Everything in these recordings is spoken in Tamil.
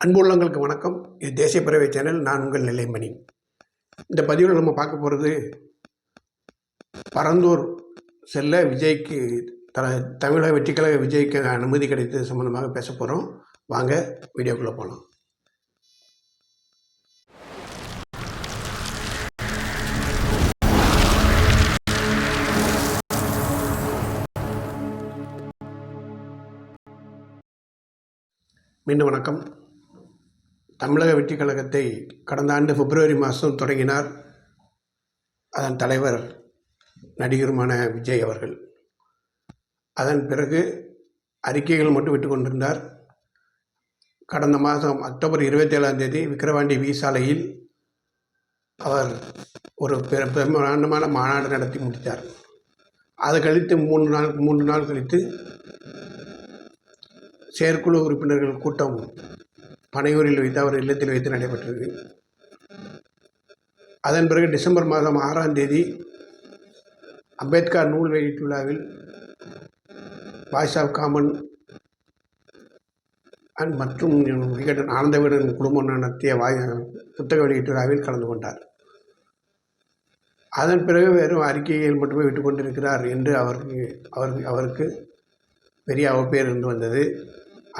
அன்புள்ளங்களுக்கு வணக்கம். இது தேசிய பறவை சேனல். நான் உங்கள் நிலைமணி இந்த பதிவில் நம்ம பார்க்க போகிறது பரந்தூர் செல்ல விஜய்க்கு த தமிழக வெற்றிக்கழக விஜய்க்கு அனுமதி கிடைத்தது சம்மந்தமாக பேச போகிறோம் வாங்க வீடியோக்குள்ளே போகலாம் மீண்டும் வணக்கம். தமிழக வெற்றிக் கழகத்தை கடந்த ஆண்டு பிப்ரவரி மாதம் தொடங்கினார் அதன் தலைவர் நடிகருமான விஜய் அவர்கள். அதன் பிறகு அறிக்கைகள் மட்டும் விட்டு கொண்டிருந்தார். கடந்த மாதம் அக்டோபர் இருபத்தேழாம் தேதி விக்கிரவாண்டி வி சாலையில் அவர் ஒரு பெரு பிரம்மாண்டமான மாநாடு நடத்தி முடித்தார். அது கழித்து மூன்று நாள் மூன்று நாள் கழித்து செயற்குழு உறுப்பினர்கள் கூட்டம் பனையூரில் வைத்து அவர் இல்லத்தில் வைத்து நடைபெற்றது. அதன் பிறகு டிசம்பர் மாதம் ஆறாம் தேதி அம்பேத்கர் நூல் வெளியீட்டு விழாவில் வாய்ஸ் ஆஃப் காமன் அண்ட் மற்றும் விகடன் ஆனந்த குடும்பம் நடத்திய வாய் புத்தக வெளியீட்டு விழாவில் கலந்து கொண்டார். அதன் பிறகு வெறும் அறிக்கைகள் மட்டுமே விட்டுக்கொண்டிருக்கிறார் என்று அவருக்கு அவர் அவருக்கு பெரிய அவப்பேர் இருந்து வந்தது.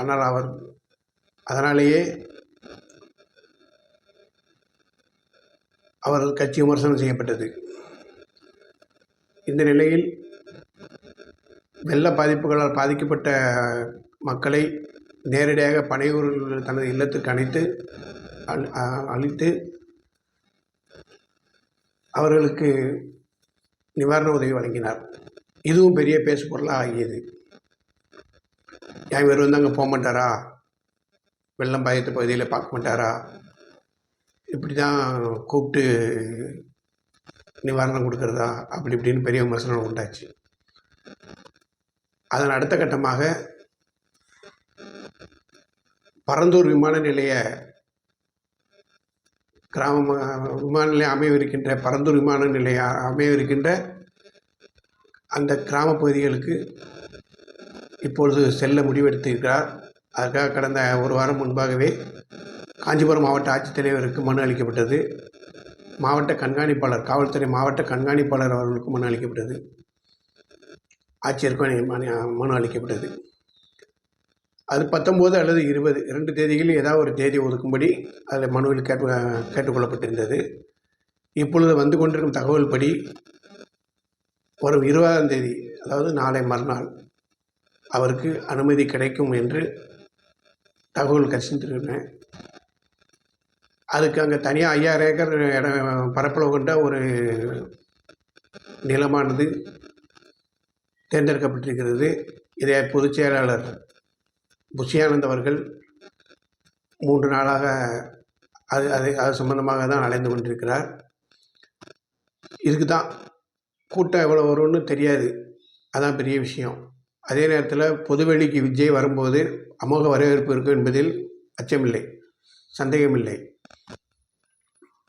ஆனால் அவர் அதனாலேயே அவர் கட்சி விமர்சனம் செய்யப்பட்டது. இந்த நிலையில் வெள்ள பாதிப்புகளால் பாதிக்கப்பட்ட மக்களை நேரடியாக பனையூரில் தனது இல்லத்துக்கு அழைத்து அழித்து அ- அழைத்து அவர்களுக்கு நிவாரண உதவி வழங்கினார். இதுவும் பெரிய பேசு பொருளாக ஆகியது. ஏன் இவர் வந்து அங்கே போக மாட்டாரா? வெள்ளம் பாதித்த பகுதியில் பார்க்க மாட்டாரா? இப்படி தான் கூப்பிட்டு நிவாரணம் கொடுக்குறதா? அப்படி இப்படின்னு பெரிய விமர்சனம் உண்டாச்சு. அதன் அடுத்த கட்டமாக பரந்தூர் விமான நிலைய கிராம விமான நிலையம் அமையவிருக்கின்ற பரந்தூர் விமான நிலையம் அமையவிருக்கின்ற அந்த கிராம பகுதிகளுக்கு இப்பொழுது செல்ல முடிவெடுத்திருக்கிறார். அதற்காக கடந்த ஒரு வாரம் முன்பாகவே காஞ்சிபுரம் மாவட்ட ஆட்சித்தலைவருக்கு மனு அளிக்கப்பட்டது. மாவட்ட கண்காணிப்பாளர் காவல்துறை மாவட்ட கண்காணிப்பாளர் அவர்களுக்கு மனு அளிக்கப்பட்டது. ஆட்சியருக்கும் மனு மனு அளிக்கப்பட்டது. அது பத்தொம்போது அல்லது இருபது இரண்டு தேதிகளில் ஏதாவது ஒரு தேதி ஒதுக்கும்படி அதில் மனுவில் கேட்டு கேட்டுக்கொள்ளப்பட்டிருந்தது. இப்பொழுது வந்து கொண்டிருக்கும் தகவல் படி வரும் இருபதாம் தேதி அதாவது நாளை மறுநாள் அவருக்கு அனுமதி கிடைக்கும் என்று தகவல் கசிந்திருக்கிறேன். அதுக்கு அங்கே தனியாக ஐயாயிரம் ஏக்கர் இடம் பரப்பளவு கொண்ட ஒரு நிலமானது தேர்ந்தெடுக்கப்பட்டிருக்கிறது. இதை பொதுச் செயலாளர் புஷியானந்த் அவர்கள் மூன்று நாளாக அது அது அது சம்பந்தமாக தான் அலைந்து கொண்டிருக்கிறார். இதுக்கு தான் கூட்டம் எவ்வளோ வரும்னு தெரியாது. அதான் பெரிய விஷயம். அதே நேரத்தில் பொதுவெளிக்கு விஜய் வரும்போது அமோக வரவேற்பு இருக்கும் என்பதில் அச்சமில்லை சந்தேகமில்லை.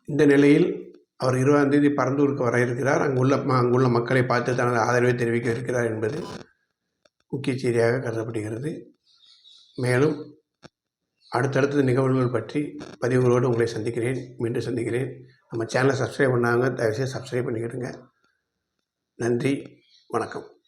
இந்த நிலையில் அவர் இருபதாம் தேதி பரந்தூருக்கு வர இருக்கிறார். அங்குள்ள ம- அங்குள்ள மக்களை பார்த்து தனது ஆதரவை தெரிவிக்க இருக்கிறார் என்பது முக்கிய செய்தியாக கருதப்படுகிறது. மேலும் அடுத்தடுத்த நிகழ்வுகள் பற்றி பதிவுகளோடு உங்களை சந்திக்கிறேன். மீண்டும் சந்திக்கிறேன். நம்ம சேனலை சப்ஸ்கிரைப் பண்ணாங்க தயவுசெய்து சப்ஸ்கிரைப் பண்ணிக்கிடுங்க. நன்றி வணக்கம்.